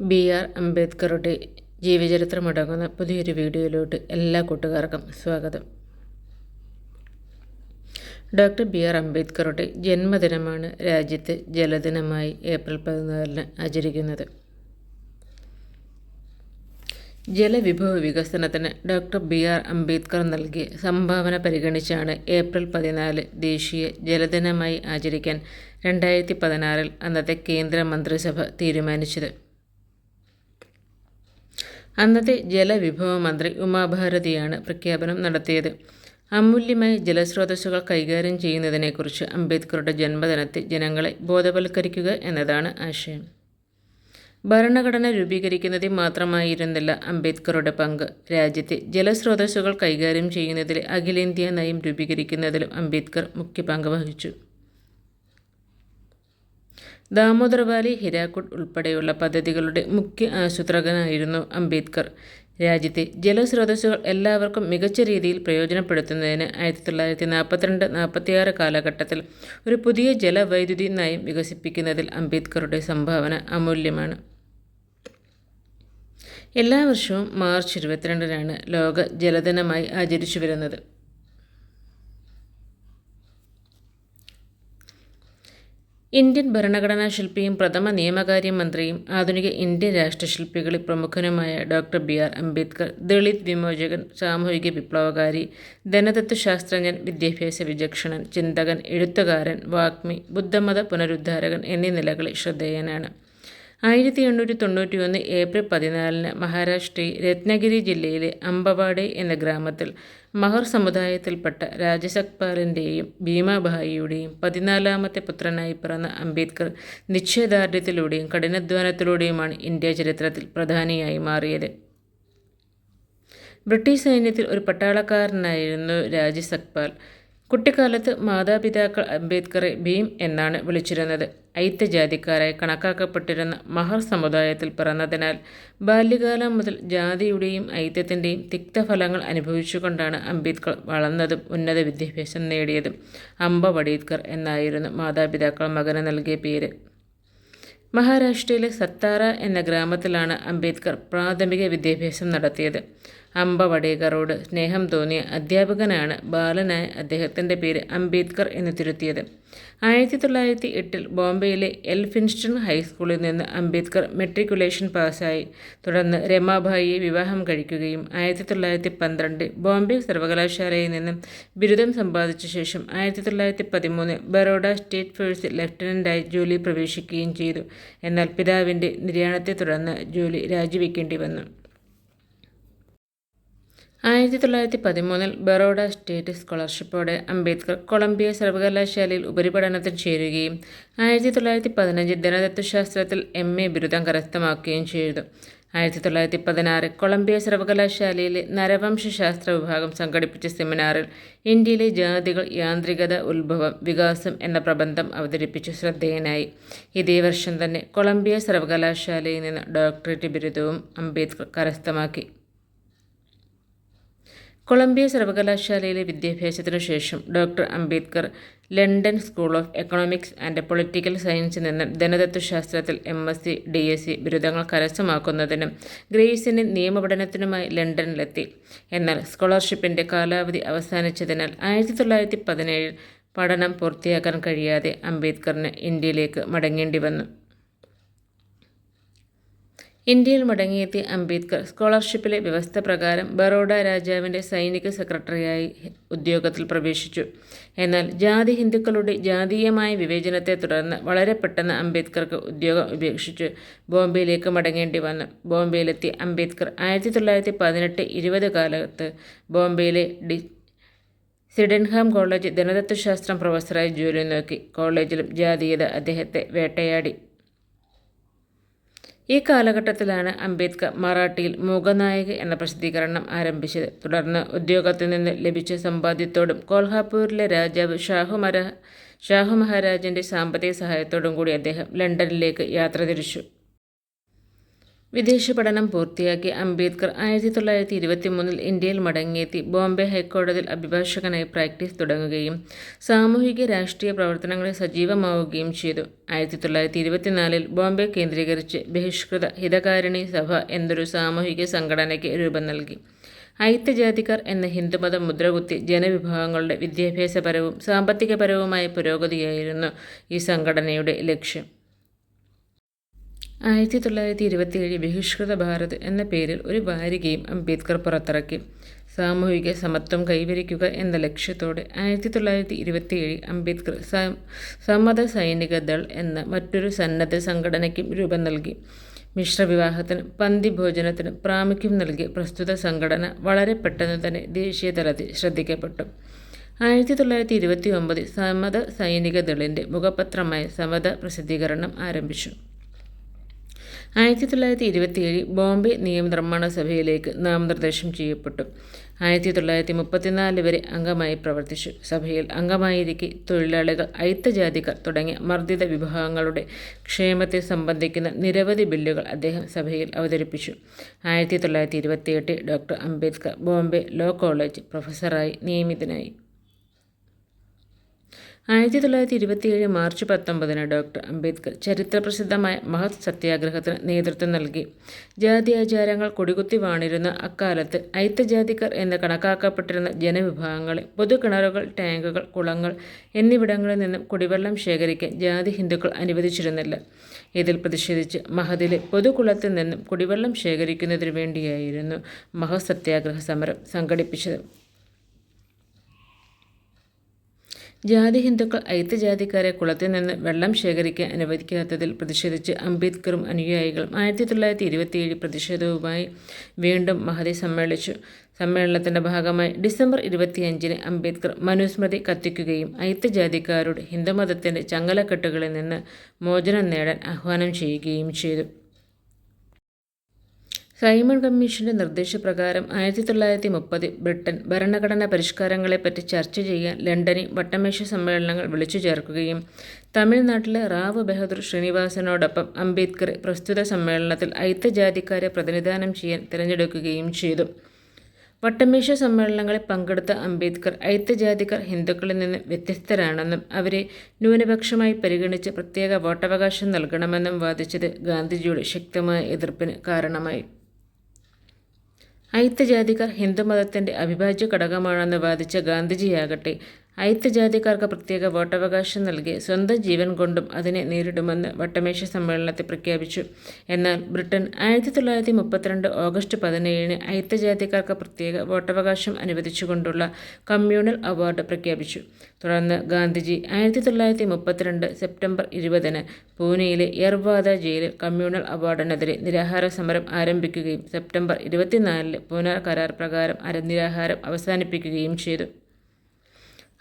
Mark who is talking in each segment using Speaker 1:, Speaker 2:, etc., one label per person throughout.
Speaker 1: B R അംബേദ്കറുടെ ജീവചരിത്രമടങ്ങുന്ന പുതിയൊരു വീഡിയോയിലോട്ട് എല്ലാ കൂട്ടുകാർക്കും സ്വാഗതം. ഡോക്ടർ ബി ആർ അംബേദ്കറുടെ ജന്മദിനമാണ് രാജ്യത്ത് ജലദിനമായി ഏപ്രിൽ പതിനാലിന് ആചരിക്കുന്നത്. ജലവിഭവ വികസനത്തിന് ഡോക്ടർ ബി ആർ അംബേദ്കർ നൽകിയ സംഭാവന പരിഗണിച്ചാണ് ഏപ്രിൽ പതിനാല് ദേശീയ ജലദിനമായി ആചരിക്കാൻ രണ്ടായിരത്തി പതിനാറിൽ അന്നത്തെ കേന്ദ്ര മന്ത്രിസഭ തീരുമാനിച്ചത്. അന്നത്തെ ജലവിഭവ മന്ത്രി ഉമാഭാരതിയാണ് പ്രഖ്യാപനം നടത്തിയത്. അമൂല്യമായ ജലസ്രോതസ്സുകൾ കൈകാര്യം ചെയ്യുന്നതിനെക്കുറിച്ച് അംബേദ്കറുടെ ജന്മദിനത്തിൽ ജനങ്ങളെ ബോധവൽക്കരിക്കുക എന്നതാണ് ആശയം. ഭരണഘടന രൂപീകരിക്കുന്നതിൽ മാത്രമായിരുന്നില്ല അംബേദ്കറുടെ പങ്ക്. രാജ്യത്തെ ജലസ്രോതസ്സുകൾ കൈകാര്യം ചെയ്യുന്നതിൽ അഖിലേന്ത്യാ നയം രൂപീകരിക്കുന്നതിലും അംബേദ്കർ മുഖ്യ പങ്ക് വഹിച്ചു. ദാമോദർ വാലി ഹിരാക്കുഡ് ഉൾപ്പെടെയുള്ള പദ്ധതികളുടെ മുഖ്യ ആസൂത്രകനായിരുന്നു അംബേദ്കർ. രാജ്യത്തെ ജലസ്രോതസ്സുകൾ എല്ലാവർക്കും മികച്ച രീതിയിൽ പ്രയോജനപ്പെടുത്തുന്നതിന് ആയിരത്തി തൊള്ളായിരത്തി നാൽപ്പത്തിരണ്ട് നാൽപ്പത്തിയാറ് കാലഘട്ടത്തിൽ ഒരു പുതിയ ജലവൈദ്യുതി നയം വികസിപ്പിക്കുന്നതിൽ അംബേദ്കറുടെ സംഭാവന അമൂല്യമാണ്. എല്ലാ വർഷവും മാർച്ച് ഇരുപത്തിരണ്ടിനാണ് ലോക ജലദിനമായി ആചരിച്ചു വരുന്നത് ഇന്ത്യൻ ഭരണഘടനാ ശില്പിയും പ്രഥമ നിയമകാര്യ മന്ത്രിയും ആധുനിക ഇന്ത്യൻ രാഷ്ട്രശില്പികളിൽ പ്രമുഖനുമായ doctor B R Ambedkar Dalit വിമോചകൻ സാമൂഹിക വിപ്ലവകാരി ധനതത്വശാസ്ത്രജ്ഞൻ വിദ്യാഭ്യാസ വിചക്ഷണൻ ചിന്തകൻ എഴുത്തുകാരൻ വാഗ്മി ബുദ്ധമത പുനരുദ്ധാരകൻ എന്നീ നിലകളിൽ ശ്രദ്ധേയനാണ്. ആയിരത്തി എണ്ണൂറ്റി തൊണ്ണൂറ്റി ഒന്ന് ഏപ്രിൽ പതിനാലിന് മഹാരാഷ്ട്രയിൽ രത്നഗിരി ജില്ലയിലെ അമ്പവാടെ എന്ന ഗ്രാമത്തിൽ മഹർ സമുദായത്തിൽപ്പെട്ട രാജസക്പാലിന്റെയും ഭീമാഭായിയുടെയും പതിനാലാമത്തെ പുത്രനായി പിറന്ന അംബേദ്കർ നിശ്ചയദാർഢ്യത്തിലൂടെയും കഠിനാധ്വാനത്തിലൂടെയുമാണ് ഇന്ത്യ ചരിത്രത്തിൽ പ്രധാനിയായി മാറിയത്. ബ്രിട്ടീഷ് സൈന്യത്തിൽ ഒരു പട്ടാളക്കാരനായിരുന്നു രാജ സക്പാൽ കുട്ടിക്കാലത്ത് മാതാപിതാക്കൾ അംബേദ്കറെ ഭീം എന്നാണ് വിളിച്ചിരുന്നത്. ഐത്യജാതിക്കാരായി കണക്കാക്കപ്പെട്ടിരുന്ന മഹർ സമുദായത്തിൽ പിറന്നതിനാൽ ബാല്യകാലം മുതൽ ജാതിയുടെയും ഐത്യത്തിന്റെയും തിക്തഫലങ്ങൾ അനുഭവിച്ചുകൊണ്ടാണ് അംബേദ്കർ വളർന്നതും ഉന്നത വിദ്യാഭ്യാസം നേടിയതും അംബ വടീദ്കർ എന്നായിരുന്നു മാതാപിതാക്കൾ മകന് നൽകിയ പേര്. മഹാരാഷ്ട്രയിലെ സത്താറ എന്ന ഗ്രാമത്തിലാണ് അംബേദ്കർ പ്രാഥമിക വിദ്യാഭ്യാസം നടത്തിയത്. അമ്പ വടേകറോട് സ്നേഹം തോന്നിയ അധ്യാപകനാണ് ബാലനായ അദ്ദേഹത്തിന്റെ പേര് അംബേദ്കർ എന്ന് തിരുത്തിയത്. ആയിരത്തി തൊള്ളായിരത്തി എട്ടിൽ ബോംബെയിലെ എൽഫിൻസ്റ്റൺ ഹൈസ്കൂളിൽ നിന്ന് അംബേദ്കർ മെട്രിക്കുലേഷൻ പാസ്സായി. തുടർന്ന് രമാഭായിയെ വിവാഹം കഴിക്കുകയും ആയിരത്തി തൊള്ളായിരത്തി പന്ത്രണ്ട് ബോംബെ സർവകലാശാലയിൽ നിന്നും ബിരുദം സമ്പാദിച്ച ശേഷം ആയിരത്തി തൊള്ളായിരത്തി പതിമൂന്ന് ബറോഡ സ്റ്റേറ്റ് ഫോഴ്സിൽ ലഫ്റ്റനന്റായി ജോലി പ്രവേശിക്കുകയും ചെയ്തു. എന്നാൽ പിതാവിന്റെ നിര്യാണത്തെ തുടർന്ന് ജോലി രാജിവെക്കേണ്ടി വന്നു. ആയിരത്തി തൊള്ളായിരത്തി പതിമൂന്നിൽ ബറോഡ സ്റ്റേറ്റ് സ്കോളർഷിപ്പോടെ അംബേദ്കർ കൊളംബിയ സർവകലാശാലയിൽ ഉപരിപഠനത്തിന് ചേരുകയും ആയിരത്തി തൊള്ളായിരത്തി പതിനഞ്ചിൽ ധനതത്വശാസ്ത്രത്തിൽ എം എ ബിരുദം കരസ്ഥമാക്കുകയും ചെയ്തു. ആയിരത്തി തൊള്ളായിരത്തി പതിനാറ് കൊളംബിയ സർവകലാശാലയിലെ നരവംശാസ്ത്ര വിഭാഗം സംഘടിപ്പിച്ച സെമിനാറിൽ ഇന്ത്യയിലെ ജാതികൾ യാന്ത്രികത ഉത്ഭവം വികാസം എന്ന പ്രബന്ധം അവതരിപ്പിച്ച് ശ്രദ്ധേയനായി. ഇതേ വർഷം തന്നെ കൊളംബിയ സർവകലാശാലയിൽ നിന്ന് ഡോക്ടറേറ്റ് ബിരുദവും അംബേദ്കർ കരസ്ഥമാക്കി. കൊളംബിയ സർവകലാശാലയിലെ വിദ്യാഭ്യാസത്തിനു ശേഷം doctor Ambedkar London school of economics and political സയൻസിൽ നിന്ന് ധനതത്വശാസ്ത്രത്തിൽ M S C D S C ബിരുദങ്ങൾ കരസ്ഥമാക്കുന്നതിനും ഗ്രേസിന് നിയമപഠനത്തിനുമായി ലണ്ടനിലെത്തി. എന്നാൽ സ്കോളർഷിപ്പിന്റെ കാലാവധി അവസാനിച്ചതിനാൽ ആയിരത്തി തൊള്ളായിരത്തി പതിനേഴിൽ പഠനം പൂർത്തിയാക്കാൻ കഴിയാതെ അംബേദ്കറിന് ഇന്ത്യയിലേക്ക് മടങ്ങേണ്ടി വന്നു. ഇന്ത്യയിൽ മടങ്ങിയെത്തിയ അംബേദ്കർ സ്കോളർഷിപ്പിലെ വ്യവസ്ഥ പ്രകാരം ബറോഡ രാജാവിന്റെ സൈനിക സെക്രട്ടറിയായി ഉദ്യോഗത്തിൽ പ്രവേശിച്ചു. എന്നാൽ ജാതി ഹിന്ദുക്കളുടെ ജാതീയമായ വിവേചനത്തെ തുടർന്ന് വളരെ പെട്ടെന്ന് അംബേദ്കർക്ക് ഉദ്യോഗം ഉപേക്ഷിച്ച് ബോംബെയിലേക്ക് മടങ്ങേണ്ടി വന്നു. ബോംബെയിലെത്തിയ അംബേദ്കർ ആയിരത്തി തൊള്ളായിരത്തി പതിനെട്ട് ഇരുപത് കാലത്ത് ബോംബെയിലെ ഡി സിഡൻഹാം കോളേജ് ധനതത്വശാസ്ത്രം പ്രൊഫസറായി ജോലി നോക്കി. കോളേജിലും ജാതീയത അദ്ദേഹത്തെ വേട്ടയാടി. ഈ കാലഘട്ടത്തിലാണ് അംബേദ്കർ മറാഠിയിൽ മൂകനായക എന്ന പ്രസിദ്ധീകരണം ആരംഭിച്ചത്. തുടർന്ന് ഉദ്യോഗത്തിൽ നിന്ന് ലഭിച്ച സമ്പാദ്യത്തോടും കോൽഹാപൂരിലെ രാജാവ് ഷാഹു മര ഷാഹു മഹാരാജന്റെ സാമ്പത്തിക സഹായത്തോടും കൂടി അദ്ദേഹം ലണ്ടനിലേക്ക് യാത്ര തിരിച്ചു. വിദേശ പഠനം പൂർത്തിയാക്കി അംബേദ്കർ ആയിരത്തി തൊള്ളായിരത്തി ഇരുപത്തി മൂന്നിൽ ഇന്ത്യയിൽ മടങ്ങിയെത്തി ബോംബെ ഹൈക്കോടതിയിൽ അഭിഭാഷകനായി പ്രാക്ടീസ് തുടങ്ങുകയും സാമൂഹിക രാഷ്ട്രീയ പ്രവർത്തനങ്ങളിൽ സജീവമാവുകയും ചെയ്തു. ആയിരത്തി തൊള്ളായിരത്തി ഇരുപത്തിനാലിൽ ബോംബെ കേന്ദ്രീകരിച്ച് ബഹിഷ്കൃത ഹിതകാരിണി സഭ എന്നൊരു സാമൂഹിക സംഘടനയ്ക്ക് രൂപം നൽകി. ഐത്യജാതിക്കാർ എന്ന ഹിന്ദുമതം മുദ്രകുത്തി ജനവിഭാഗങ്ങളുടെ വിദ്യാഭ്യാസപരവും സാമ്പത്തികപരവുമായ പുരോഗതിയായിരുന്നു ഈ സംഘടനയുടെ ലക്ഷ്യം. ആയിരത്തി തൊള്ളായിരത്തി ഇരുപത്തിയേഴ് ബഹിഷ്കൃത ഭാരത് എന്ന പേരിൽ ഒരു വാരികയും അംബേദ്കർ പുറത്തിറക്കി. സാമൂഹിക സമത്വം കൈവരിക്കുക എന്ന ലക്ഷ്യത്തോടെ ആയിരത്തി തൊള്ളായിരത്തി ഇരുപത്തിയേഴ് അംബേദ്കർ സമ്മത സൈനിക ദൾ എന്ന മറ്റൊരു സന്നദ്ധ സംഘടനയ്ക്കും രൂപം നൽകി. മിശ്രവിവാഹത്തിന് പന്തിഭോജനത്തിന് പ്രാമുഖ്യം നൽകിയ പ്രസ്തുത സംഘടന വളരെ പെട്ടെന്ന് തന്നെ ദേശീയ തലത്തിൽ ശ്രദ്ധിക്കപ്പെട്ടു. ആയിരത്തി തൊള്ളായിരത്തി ഇരുപത്തി ഒമ്പതിൽ സമത സൈനിക ദളിന്റെ മുഖപത്രമായ സമത പ്രസിദ്ധീകരണം ആരംഭിച്ചു. ആയിരത്തി തൊള്ളായിരത്തി ഇരുപത്തിയേഴ് ബോംബെ നിയമനിർമ്മാണ സഭയിലേക്ക് നാമനിർദ്ദേശം ചെയ്യപ്പെട്ടു. ആയിരത്തി തൊള്ളായിരത്തി മുപ്പത്തിനാല് വരെ അംഗമായി പ്രവർത്തിച്ചു. സഭയിൽ അംഗമായിരിക്കെ തൊഴിലാളികൾ ഐത്തജാതിക്കാർ തുടങ്ങിയ മർദ്ദിത വിഭാഗങ്ങളുടെ ക്ഷേമത്തെ സംബന്ധിക്കുന്ന നിരവധി ബില്ലുകൾ അദ്ദേഹം സഭയിൽ അവതരിപ്പിച്ചു. ആയിരത്തി തൊള്ളായിരത്തി ഇരുപത്തിയെട്ടിൽ doctor Ambedkar Bombay law college പ്രൊഫസറായി നിയമിതനായി. ആയിരത്തി തൊള്ളായിരത്തി ഇരുപത്തിയേഴ് മാർച്ച് പത്തൊമ്പതിന് ഡോക്ടർ അംബേദ്കർ ചരിത്രപ്രസിദ്ധമായ മഹത് സത്യാഗ്രഹത്തിന് നേതൃത്വം നൽകി. ജാതി ആചാരങ്ങൾ കൊടികുത്തി വാണിരുന്ന അക്കാലത്ത് ഐത്തജാതിക്കർ എന്ന് കണക്കാക്കപ്പെട്ടിരുന്ന ജനവിഭാഗങ്ങളെ പൊതുകിണറുകൾ ടാങ്കുകൾ കുളങ്ങൾ എന്നിവിടങ്ങളിൽ നിന്നും കുടിവെള്ളം ശേഖരിക്കാൻ ജാതി ഹിന്ദുക്കൾ അനുവദിച്ചിരുന്നില്ല. ഇതിൽ പ്രതിഷേധിച്ച് മഹദിലെ പൊതുകുളത്തിൽ നിന്നും കുടിവെള്ളം ശേഖരിക്കുന്നതിനു വേണ്ടിയായിരുന്നു മഹത് സത്യാഗ്രഹ സമരം സംഘടിപ്പിച്ചത്. ജാതി ഹിന്ദുക്കൾ ഐത്യജാതിക്കാരെ കുളത്തിൽ നിന്ന് വെള്ളം ശേഖരിക്കാൻ അനുവദിക്കാത്തതിൽ പ്രതിഷേധിച്ച് അംബേദ്കറും അനുയായികളും ആയിരത്തി തൊള്ളായിരത്തി ഇരുപത്തിയേഴ് പ്രതിഷേധവുമായി വീണ്ടും മഹതി സമ്മേളിച്ചു. സമ്മേളനത്തിന്റെ ഭാഗമായി ഡിസംബർ ഇരുപത്തിയഞ്ചിന് അംബേദ്കർ മനുസ്മൃതി കത്തിക്കുകയും ഐത്യജാതിക്കാരോട് ഹിന്ദുമതത്തിന്റെ ചങ്ങലക്കെട്ടുകളിൽ നിന്ന് മോചനം നേടാൻ ആഹ്വാനം ചെയ്യുകയും ചെയ്തു. സൈമൺ കമ്മീഷന്റെ നിർദ്ദേശപ്രകാരം ആയിരത്തി തൊള്ളായിരത്തി മുപ്പതിൽ ബ്രിട്ടൻ ഭരണഘടനാ പരിഷ്കാരങ്ങളെപ്പറ്റി ചർച്ച ചെയ്യാൻ ലണ്ടനിൽ വട്ടമേശ സമ്മേളനങ്ങൾ വിളിച്ചു ചേർക്കുകയും തമിഴ്നാട്ടിലെ റാവു ബഹദൂർ ശ്രീനിവാസനോടൊപ്പം അംബേദ്കർ പ്രസ്തുത സമ്മേളനത്തിൽ ഐത്തജാതിക്കാരെ പ്രതിനിധാനം ചെയ്യാൻ തിരഞ്ഞെടുക്കുകയും ചെയ്തു. വട്ടമേശ സമ്മേളനങ്ങളിൽ പങ്കെടുത്ത അംബേദ്കർ ഐത്യജാതിക്കാർ ഹിന്ദുക്കളിൽ നിന്ന് വ്യത്യസ്തരാണെന്നും അവരെ ന്യൂനപക്ഷമായി പരിഗണിച്ച് പ്രത്യേക വോട്ടവകാശം നൽകണമെന്നും വാദിച്ചത് ഗാന്ധിജിയുടെ ശക്തമായ എതിർപ്പിന് കാരണമായി. ഐത്തജാതിക്കാർ ഹിന്ദുമതത്തിന്റെ അവിഭാജ്യ ഘടകമാണെന്ന് വാദിച്ച ഗാന്ധിജിയാകട്ടെ ഐത്യജാതിക്കാർക്ക് പ്രത്യേക വോട്ടവകാശം നൽകി സ്വന്തം ജീവൻ കൊണ്ടും അതിനെ നേരിടുമെന്ന് വട്ടമേശ സമ്മേളനത്തിൽ പ്രഖ്യാപിച്ചു. എന്നാൽ ബ്രിട്ടൻ ആയിരത്തി തൊള്ളായിരത്തി മുപ്പത്തിരണ്ട് ഓഗസ്റ്റ് പതിനേഴിന് അയിത്തജാതിക്കാർക്ക് പ്രത്യേക വോട്ടവകാശം അനുവദിച്ചുകൊണ്ടുള്ള കമ്മ്യൂണൽ അവാർഡ് പ്രഖ്യാപിച്ചു. തുടർന്ന് ഗാന്ധിജി ആയിരത്തി തൊള്ളായിരത്തി മുപ്പത്തിരണ്ട് സെപ്റ്റംബർ ഇരുപതിന് പൂനെയിലെ യർവാദ ജയിലിൽ കമ്മ്യൂണൽ അവാർഡിനെതിരെ നിരാഹാര സമരം ആരംഭിക്കുകയും സെപ്റ്റംബർ ഇരുപത്തിനാലിന് പുനർ കരാർ പ്രകാരം അരനിരാഹാരം അവസാനിപ്പിക്കുകയും ചെയ്തു.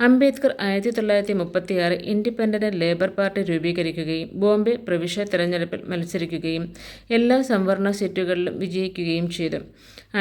Speaker 1: അംബേദ്കർ ആയിരത്തി തൊള്ളായിരത്തി മുപ്പത്തിയാറ് ഇൻഡിപെൻഡന്റ് ലേബർ പാർട്ടി രൂപീകരിക്കുകയും ബോംബെ പ്രവിശ്യ തെരഞ്ഞെടുപ്പിൽ മത്സരിക്കുകയും എല്ലാ സംവരണ സീറ്റുകളിലും വിജയിക്കുകയും ചെയ്തു.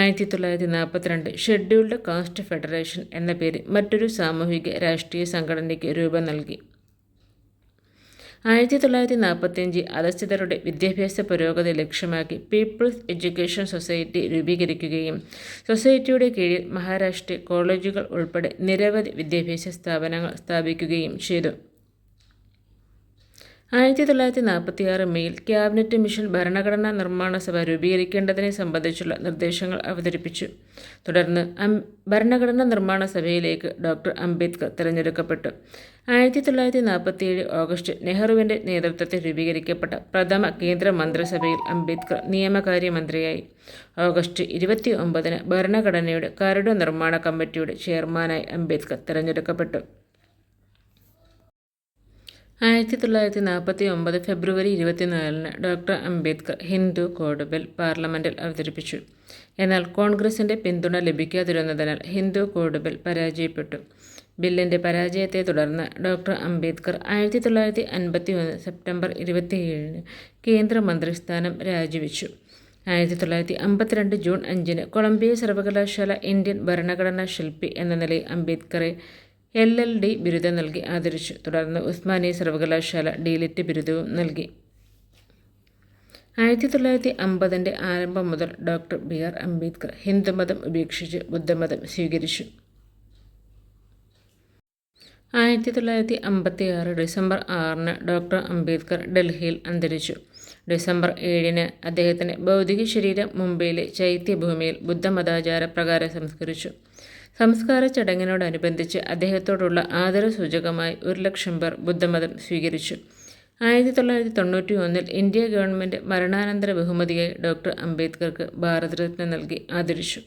Speaker 1: ആയിരത്തി തൊള്ളായിരത്തി നാൽപ്പത്തിരണ്ട് ഷെഡ്യൂൾഡ് കാസ്റ്റ് ഫെഡറേഷൻ എന്ന പേര് മറ്റൊരു സാമൂഹിക രാഷ്ട്രീയ സംഘടനയ്ക്ക് രൂപം നൽകി. ആയിരത്തി തൊള്ളായിരത്തി നാൽപ്പത്തിയഞ്ച് അധസ്ഥിതരുടെ വിദ്യാഭ്യാസ പുരോഗതി ലക്ഷ്യമാക്കി പീപ്പിൾസ് എഡ്യൂക്കേഷൻ സൊസൈറ്റി രൂപീകരിക്കുകയും സൊസൈറ്റിയുടെ കീഴിൽ മഹാരാഷ്ട്ര കോളേജുകൾ ഉൾപ്പെടെ നിരവധി വിദ്യാഭ്യാസ സ്ഥാപനങ്ങൾ സ്ഥാപിക്കുകയും ചെയ്തു. ആയിരത്തി തൊള്ളായിരത്തി നാൽപ്പത്തി ആറ് മെയിൽ ക്യാബിനറ്റ് മിഷൻ ഭരണഘടനാ നിർമ്മാണ സഭ രൂപീകരിക്കേണ്ടതിനെ സംബന്ധിച്ചുള്ള നിർദ്ദേശങ്ങൾ അവതരിപ്പിച്ചു. തുടർന്ന് ഭരണഘടനാ നിർമ്മാണ സഭയിലേക്ക് ഡോക്ടർ അംബേദ്കർ തിരഞ്ഞെടുക്കപ്പെട്ടു. ആയിരത്തി തൊള്ളായിരത്തി നാൽപ്പത്തിയേഴ് ഓഗസ്റ്റ് നെഹ്റുവിന്റെ നേതൃത്വത്തിൽ രൂപീകരിക്കപ്പെട്ട പ്രഥമ കേന്ദ്ര മന്ത്രിസഭയിൽ അംബേദ്കർ നിയമകാര്യമന്ത്രിയായി. ഓഗസ്റ്റ് ഇരുപത്തി ഒമ്പതിന് ഭരണഘടനയുടെ കരട് നിർമ്മാണ കമ്മിറ്റിയുടെ ചെയർമാനായി അംബേദ്കർ തിരഞ്ഞെടുക്കപ്പെട്ടു. ആയിരത്തി തൊള്ളായിരത്തി നാൽപ്പത്തി ഒമ്പത് ഫെബ്രുവരി ഇരുപത്തിനാലിന് doctor Ambedkar Hindu code bill പാർലമെന്റിൽ അവതരിപ്പിച്ചു. എന്നാൽ കോൺഗ്രസിന്റെ പിന്തുണ ലഭിക്കാതിരുന്നതിനാൽ ഹിന്ദു കോഡ് ബിൽ പരാജയപ്പെട്ടു. ബില്ലിന്റെ പരാജയത്തെ തുടർന്ന് ഡോക്ടർ അംബേദ്കർ ആയിരത്തി തൊള്ളായിരത്തി അൻപത്തി ഒന്ന് സെപ്റ്റംബർ ഇരുപത്തിയേഴിന് കേന്ദ്രമന്ത്രിസ്ഥാനം രാജിവെച്ചു. ആയിരത്തി തൊള്ളായിരത്തി അമ്പത്തിരണ്ട് ജൂൺ അഞ്ചിന് കൊളംബിയ സർവകലാശാല ഇന്ത്യൻ ഭരണഘടനാ ശില്പി എന്ന നിലയിൽ അംബേദ്കറെ എൽ എൽ ഡി ബിരുദം നൽകി ആദരിച്ചു. തുടർന്ന് ഉസ്മാനി സർവകലാശാല ഡിലിറ്റ് ബിരുദവും നൽകി. ആയിരത്തി തൊള്ളായിരത്തി അമ്പതിന്റെ ആരംഭം മുതൽ ഡോക്ടർ ബി ആർ അംബേദ്കർ ഹിന്ദുമതം ഉപേക്ഷിച്ച് ബുദ്ധമതം സ്വീകരിച്ചു. ആയിരത്തി തൊള്ളായിരത്തി അമ്പത്തി ആറ് ഡിസംബർ ആറിന് ഡോക്ടർ അംബേദ്കർ ഡൽഹിയിൽ അന്തരിച്ചു. ഡിസംബർ ഏഴിന് അദ്ദേഹത്തിന്റെ ഭൗതിക ശരീരം മുംബൈയിലെ ചൈത്യഭൂമിയിൽ ബുദ്ധമതാചാര പ്രകാരം സംസ്കരിച്ചു. സംസ്കാര ചടങ്ങിനോടനുബന്ധിച്ച് അദ്ദേഹത്തോടുള്ള ആദരസൂചകമായി ഒരു ലക്ഷം പേർ ബുദ്ധമതം സ്വീകരിച്ചു. ആയിരത്തി തൊള്ളായിരത്തി തൊണ്ണൂറ്റി ഒന്നിൽ ഇന്ത്യ ഗവൺമെന്റ് മരണാനന്തര ബഹുമതിയായി ഡോക്ടർ അംബേദ്കർക്ക് ഭാരതരത്ന നൽകി ആദരിച്ചു.